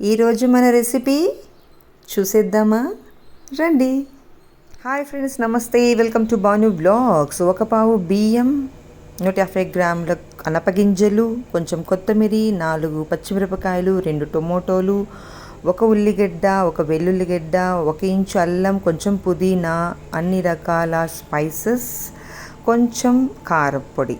ఈరోజు మన రెసిపీ చూసేద్దామా? రండి. Hi friends namaste. Welcome to Banu blogs. ఒక పావు బియ్యం నూట యాభై గ్రాముల అనపగింజలు కొంచెం కొత్తిమీర నాలుగు పచ్చిమిరపకాయలు రెండు టొమాటోలు ఒక ఉల్లిగడ్డ ఒక వెల్లుల్లిగడ్డ ఒక ఇంచు అల్లం కొంచెం పుదీనా అన్ని రకాల స్పైసెస్ కొంచెం కారపొడి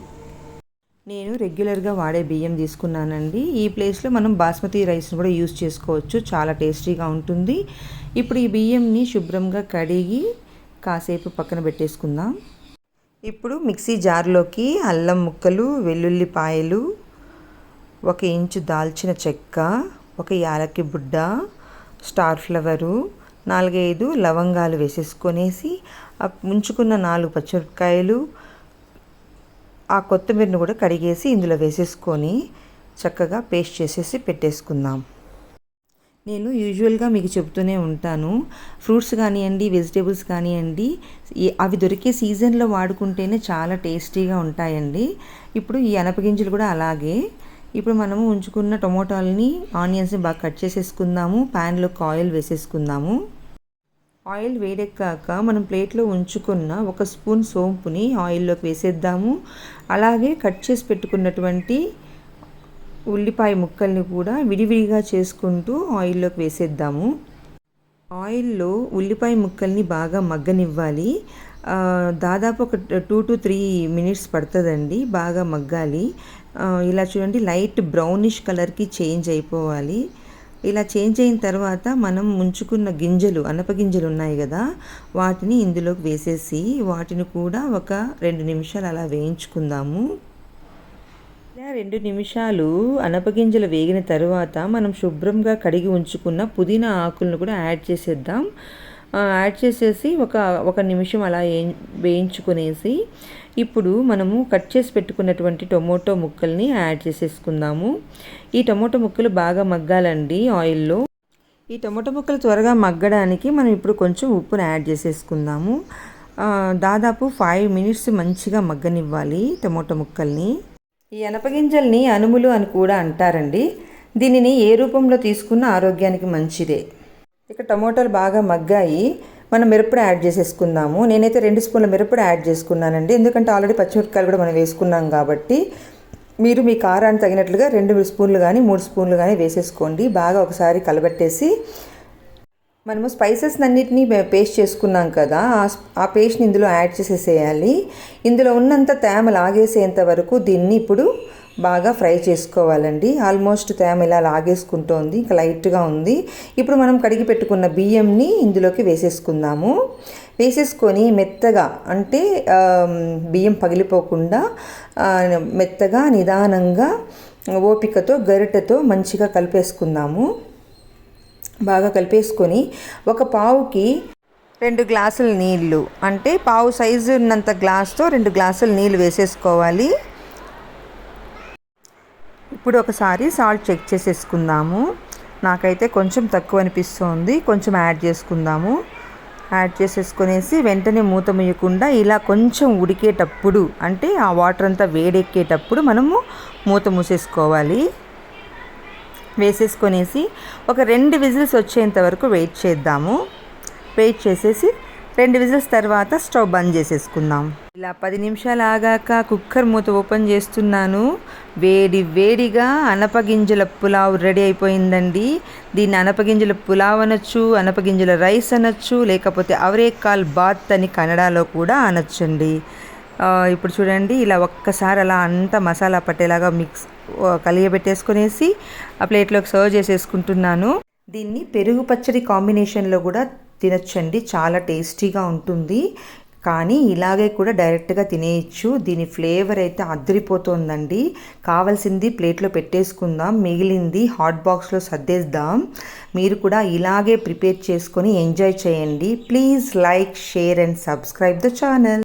నేను రెగ్యులర్గా వాడే బియ్యం తీసుకున్నానండి. ఈ ప్లేస్లో మనం బాస్మతి రైస్ని కూడా యూస్ చేసుకోవచ్చు. చాలా టేస్టీగా ఉంటుంది. ఇప్పుడు ఈ బియ్యంని శుభ్రంగా కడిగి కాసేపు పక్కన పెట్టేసుకుందాం. ఇప్పుడు మిక్సీ జార్లోకి అల్లం ముక్కలు వెల్లుల్లిపాయలు ఒక ఇంచు దాల్చిన చెక్క ఒక యాలక్కి బుడ్డ స్టార్ ఫ్లవరు నాలుగైదు లవంగాలు వేసేసుకొనేసి ముంచుకున్న నాలుగు పచ్చిమిరపకాయలు ఆ కొత్తిమీరను కూడా కడిగేసి ఇందులో వేసేసుకొని చక్కగా పేస్ట్ చేసేసి పెట్టేసుకుందాం. నేను యూజువల్గా మీకు చెప్తూనే ఉంటాను. ఫ్రూట్స్ కానివ్వండి వెజిటేబుల్స్ కానివ్వండి అవి దొరికే సీజన్లో వాడుకుంటేనే చాలా టేస్టీగా ఉంటాయండి. ఇప్పుడు ఈ అనపగింజలు కూడా అలాగే. ఇప్పుడు మనము ఉంచుకున్న టొమాటోలని ఆనియన్స్ని బాగా కట్ చేసేసుకుందాము. ప్యాన్లో ఆయిల్ వేసేసుకుందాము. ఆయిల్ వేడెక్కాక మనం ప్లేట్లో ఉంచుకున్న ఒక స్పూన్ సోంపుని ఆయిల్లోకి వేసేద్దాము. అలాగే కట్ చేసి పెట్టుకున్నటువంటి ఉల్లిపాయ ముక్కల్ని కూడా విడివిడిగా చేసుకుంటూ ఆయిల్లోకి వేసేద్దాము. ఆయిల్లో ఉల్లిపాయ ముక్కల్ని బాగా మగ్గనివ్వాలి. దాదాపు ఒక టూ టు త్రీ మినిట్స్ పడుతుందండి బాగా మగ్గాలి. ఇలా చూడండి లైట్ బ్రౌనిష్ కలర్కి చేంజ్ అయిపోవాలి. ఇలా చేంజ్ అయిన తర్వాత మనం ముంచుకున్న గింజలు అనప గింజలు ఉన్నాయి కదా వాటిని ఇందులోకి వేసేసి వాటిని కూడా ఒక రెండు నిమిషాలు అలా వేయించుకుందాము. ఇలా రెండు నిమిషాలు అనపగింజలు వేగిన తర్వాత మనం శుభ్రంగా కడిగి ఉంచుకున్న పుదీనా ఆకులను కూడా యాడ్ చేసేద్దాం. యాడ్ చేసేసి ఒక ఒక నిమిషం అలా వేయించుకునేసి ఇప్పుడు మనము కట్ చేసి పెట్టుకున్నటువంటి టొమాటో ముక్కల్ని యాడ్ చేసేసుకుందాము. ఈ టొమాటో ముక్కలు బాగా మగ్గాలండి ఆయిల్లో. ఈ టొమాటో ముక్కలు త్వరగా మగ్గడానికి మనం ఇప్పుడు కొంచెం ఉప్పును యాడ్ చేసేసుకుందాము. దాదాపు ఫైవ్ మినిట్స్ మంచిగా మగ్గనివ్వాలి టొమాటో ముక్కల్ని. ఈ అనపగింజల్ని అనుములు అని కూడా అంటారండి. దీనిని ఏ రూపంలో తీసుకున్న ఆరోగ్యానికి మంచిదే. ఇక టమోటాలు బాగా మగ్గాయి. మనం మిరప్పొడి యాడ్ చేసేసుకుందాము. నేనైతే రెండు స్పూన్ల మిరప్పొడి యాడ్ చేసుకున్నానండి. ఎందుకంటే ఆల్రెడీ పచ్చిమిరపకాయలు కూడా మనం వేసుకున్నాం కాబట్టి మీరు మీ కారాన్ని తగినట్లుగా రెండు స్పూన్లు కానీ మూడు స్పూన్లు కానీ వేసేసుకోండి. బాగా ఒకసారి కలబెట్టేసి మనము స్పైసెస్ అన్నిటినీ పేస్ట్ చేసుకున్నాం కదా ఆ పేస్ట్ని ఇందులో యాడ్ చేసేసేయాలి. ఇందులో ఉన్నంత తేమ లాగేసేంత వరకు దీన్ని ఇప్పుడు బాగా ఫ్రై చేసుకోవాలండి. ఆల్మోస్ట్ తేమ ఇలా లాగేసుకుంటోంది. ఇంకా లైట్గా ఉంది. ఇప్పుడు మనం కడిగి పెట్టుకున్న బియ్యంని ఇందులోకి వేసేసుకుందాము. వేసేసుకొని మెత్తగా అంటే బియ్యం పగిలిపోకుండా మెత్తగా నిదానంగా ఓపికతో గరిటెతో మంచిగా కలిపేసుకుందాము. బాగా కలిపేసుకొని ఒక పావుకి రెండు గ్లాసుల నీళ్ళు అంటే పావు సైజు ఉన్నంత గ్లాస్తో రెండు గ్లాసుల నీళ్ళు వేసేసుకోవాలి. ఇప్పుడు ఒకసారి సాల్ట్ చెక్ చేసేసుకుందాము. నాకైతే కొంచెం తక్కువ అనిపిస్తుంది. కొంచెం యాడ్ చేసుకుందాము. యాడ్ చేసేసుకునేసి వెంటనే మూత ముయ్యకుండా ఇలా కొంచెం ఉడికేటప్పుడు అంటే ఆ వాటర్ అంతా వేడెక్కేటప్పుడు మనము మూత మూసేసుకోవాలి. వేసేసుకొనేసి ఒక రెండు విజిల్స్ వచ్చేంత వరకు వెయిట్ చేద్దాము. వెయిట్ చేసేసి రెండు విజిల్స్ తర్వాత స్టవ్ బంద్ చేసేసుకుందాం. ఇలా పది నిమిషాలు ఆగాక కుక్కర్ మూత ఓపెన్ చేస్తున్నాను. వేడి వేడిగా అనపగింజల పులావ్ రెడీ అయిపోయిందండి. దీన్ని అనపగింజల పులావ్ అనొచ్చు అనపగింజల రైస్ అనొచ్చు లేకపోతే అవరేకాల్ బాత్ అని కన్నడలో కూడా అనొచ్చండి. ఇప్పుడు చూడండి ఇలా ఒక్కసారి అలా అంతా మసాలా పట్టేలాగా మిక్స్ కలియబెట్టేసుకునేసి ఆ ప్లేట్లోకి సర్వ్ చేసేసుకుంటున్నాను. దీన్ని పెరుగు పచ్చడి కాంబినేషన్లో కూడా తినచ్చండి. చాలా టేస్టీగా ఉంటుంది. కానీ ఇలాగే కూడా డైరెక్ట్గా తినేయచ్చు. దీని ఫ్లేవర్ అయితే అద్దరిపోతుందండి కావాల్సింది ప్లేట్లో పెట్టేసుకుందాం. మిగిలింది హాట్ బాక్స్లో సర్దేద్దాం. మీరు కూడా ఇలాగే ప్రిపేర్ చేసుకొని ఎంజాయ్ చేయండి. Please like share and subscribe the channel.